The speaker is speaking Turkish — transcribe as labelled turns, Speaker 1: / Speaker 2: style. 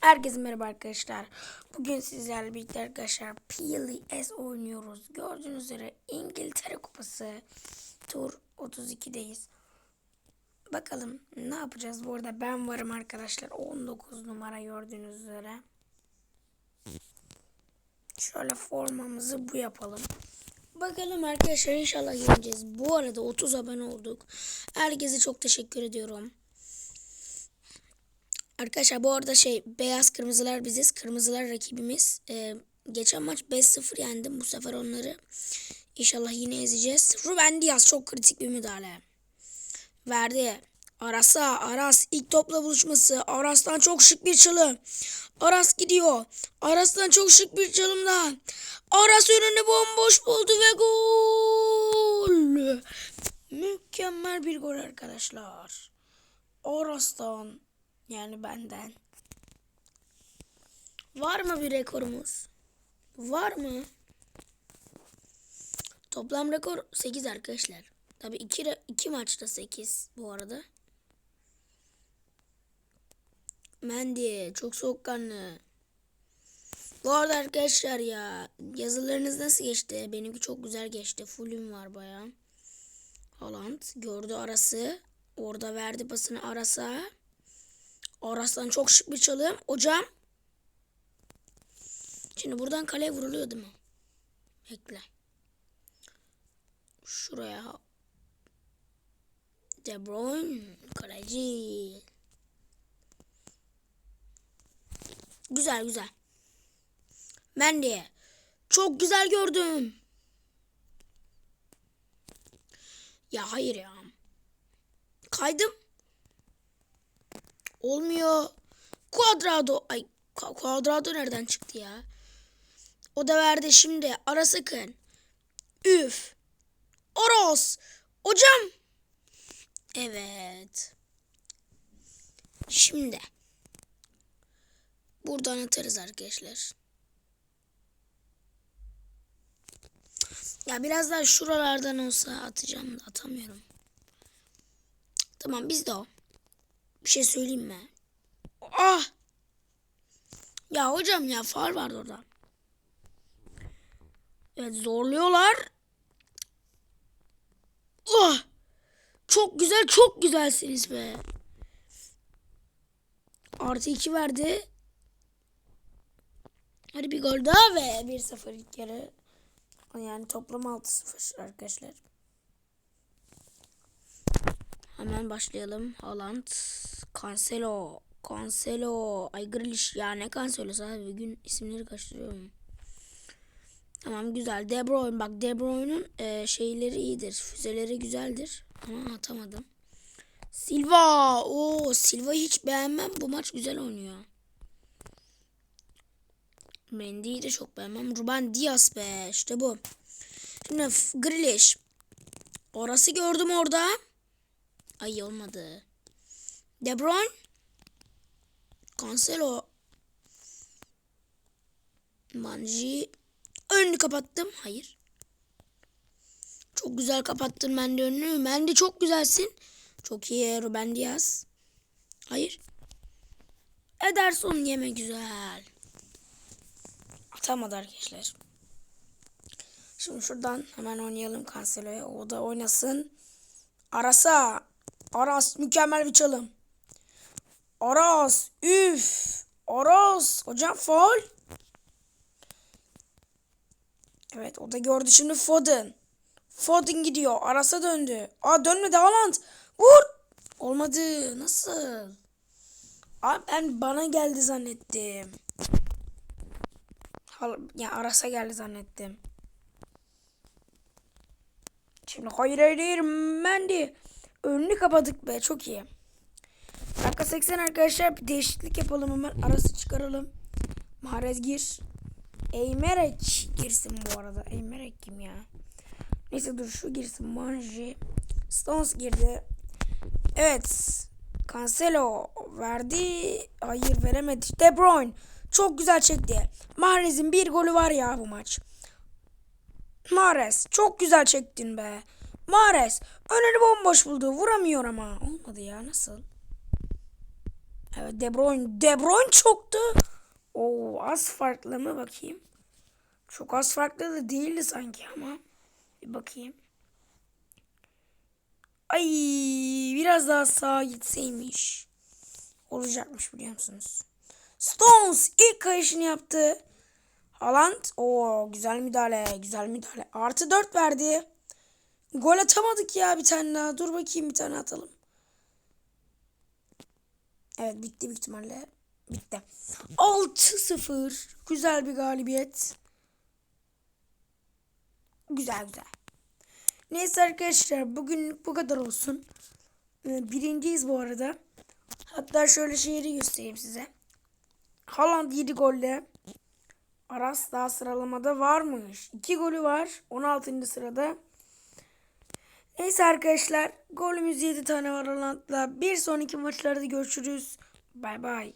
Speaker 1: Herkese merhaba arkadaşlar. Bugün sizlerle birlikte arkadaşlar PLS oynuyoruz. Gördüğünüz üzere İngiltere Kupası Tur 32'deyiz. Bakalım ne yapacağız? Bu arada ben varım arkadaşlar. 19 numara gördüğünüz üzere. Şöyle formamızı bu yapalım. Bakalım arkadaşlar inşallah yeneceğiz. Bu arada 30 abone olduk. Herkese çok teşekkür ediyorum. Arkadaşlar bu arada şey beyaz kırmızılar biziz. Kırmızılar rakibimiz. Ee, geçen maç 5-0 yendim. Bu sefer onları inşallah yine ezeceğiz. Ruben Diaz çok kritik bir müdahale. Verdi. Aras'a Aras ilk topla buluşması. Aras'tan çok şık bir çalım. Aras gidiyor. Aras'tan çok şık bir çalım. Aras önünü bomboş buldu ve gol. Mükemmel bir gol arkadaşlar. Aras'tan yani benden. Var mı bir rekorumuz? Var mı? Toplam rekor 8 arkadaşlar. Tabi 2 iki maçta 8 bu arada. Mendy çok soğukkanlı. Bu arada arkadaşlar ya yazılarınız nasıl geçti? Benimki çok güzel geçti. Fullüm var baya. Haaland gördü arası. Orada verdi pasını arasa. Aras'tan çok şık bir çalım. Hocam. Şimdi buradan kaleye vuruluyor değil mi? Bekle. Şuraya. De Bruyne. Kaleci. Güzel güzel. Mendy. Çok güzel gördüm. Ya hayır ya. Kaydım. Olmuyor. Quadrado. Ay Quadrado nereden çıktı ya? O da verdi şimdi. Ara sakın. Üf. Oros. Hocam. Evet. Şimdi. Buradan atarız arkadaşlar. Ya biraz daha şuralardan olsa atacağım da atamıyorum. Tamam biz de o. Bir şey söyleyeyim mi? Ah! Ya hocam ya far vardı orada. Evet zorluyorlar. Ah! Çok güzel çok güzelsiniz be. Artı iki verdi. Hadi bir gol daha ve 1-0 ilk yarı. Yani toplam 6-0 arkadaşlar. Hemen başlayalım. Haaland, Cancelo, Cancelo, ay Grealish ya ne Cancelo'su abi bugün isimleri kaçırıyorum. Tamam güzel. De Bruyne bak De Bruyne'un e, şeyleri iyidir. Füzeleri güzeldir. Ama atamadım. Silva. o Silva'yı hiç beğenmem. Bu maç güzel oynuyor. Mendy'yi de çok beğenmem. Ruben Diaz be. işte bu. Şimdi Grealish. Orası gördüm orada. Ay olmadı. De Bruyne. Cancelo. Manji. Önünü kapattım. Hayır. Çok güzel kapattın ben de önünü. Ben de çok güzelsin. Çok iyi Ruben Diaz. Hayır. Ederson yeme güzel. Atamadı arkadaşlar. Şimdi şuradan hemen oynayalım Cancelo'ya. O da oynasın. Arasa. Aras mükemmel bir çalım. Aras. Üf. Aras. Hocam faul. Evet o da gördü şimdi Foden. Foden gidiyor. Aras'a döndü. Aa dönmedi Haaland. Vur. Olmadı. Nasıl? Abi ben bana geldi zannettim. Ya Aras'a geldi zannettim. Şimdi hayır hayır hayır Mendy. Önünü kapadık be çok iyi. Dakika 80 arkadaşlar bir değişiklik yapalım hemen arası çıkaralım. Mahrez gir. Eymerek girsin bu arada. Eymerek kim ya? Neyse dur şu girsin. Manji. Stones girdi. Evet. Cancelo verdi. Hayır veremedi. De Bruyne çok güzel çekti. Mahrez'in bir golü var ya bu maç. Mahrez çok güzel çektin be. Mahrez önünü bomboş buldu. Vuramıyor ama. Olmadı ya nasıl? Evet De Bruyne. De Bruyne çoktu. Oo az farklı mı bakayım. Çok az farklı da değildi sanki ama. Bir bakayım. Ay biraz daha sağa gitseymiş. Olacakmış biliyor musunuz? Stones ilk kayışını yaptı. Haaland o güzel müdahale güzel müdahale. Artı 4 verdi. Gol atamadık ya bir tane daha. Dur bakayım bir tane atalım. Evet bitti büyük ihtimalle. Bitti. 6-0. Güzel bir galibiyet. Güzel güzel. Neyse arkadaşlar bugünlük bu kadar olsun. Ee, Birinciyiz bu arada. Hatta şöyle şehri göstereyim size. Haaland 7 golle. Aras daha sıralamada varmış. 2 golü var. 16. sırada. Neyse arkadaşlar. Golümüz 7 tane var Haaland'la. Bir sonraki maçlarda görüşürüz. Bay bay.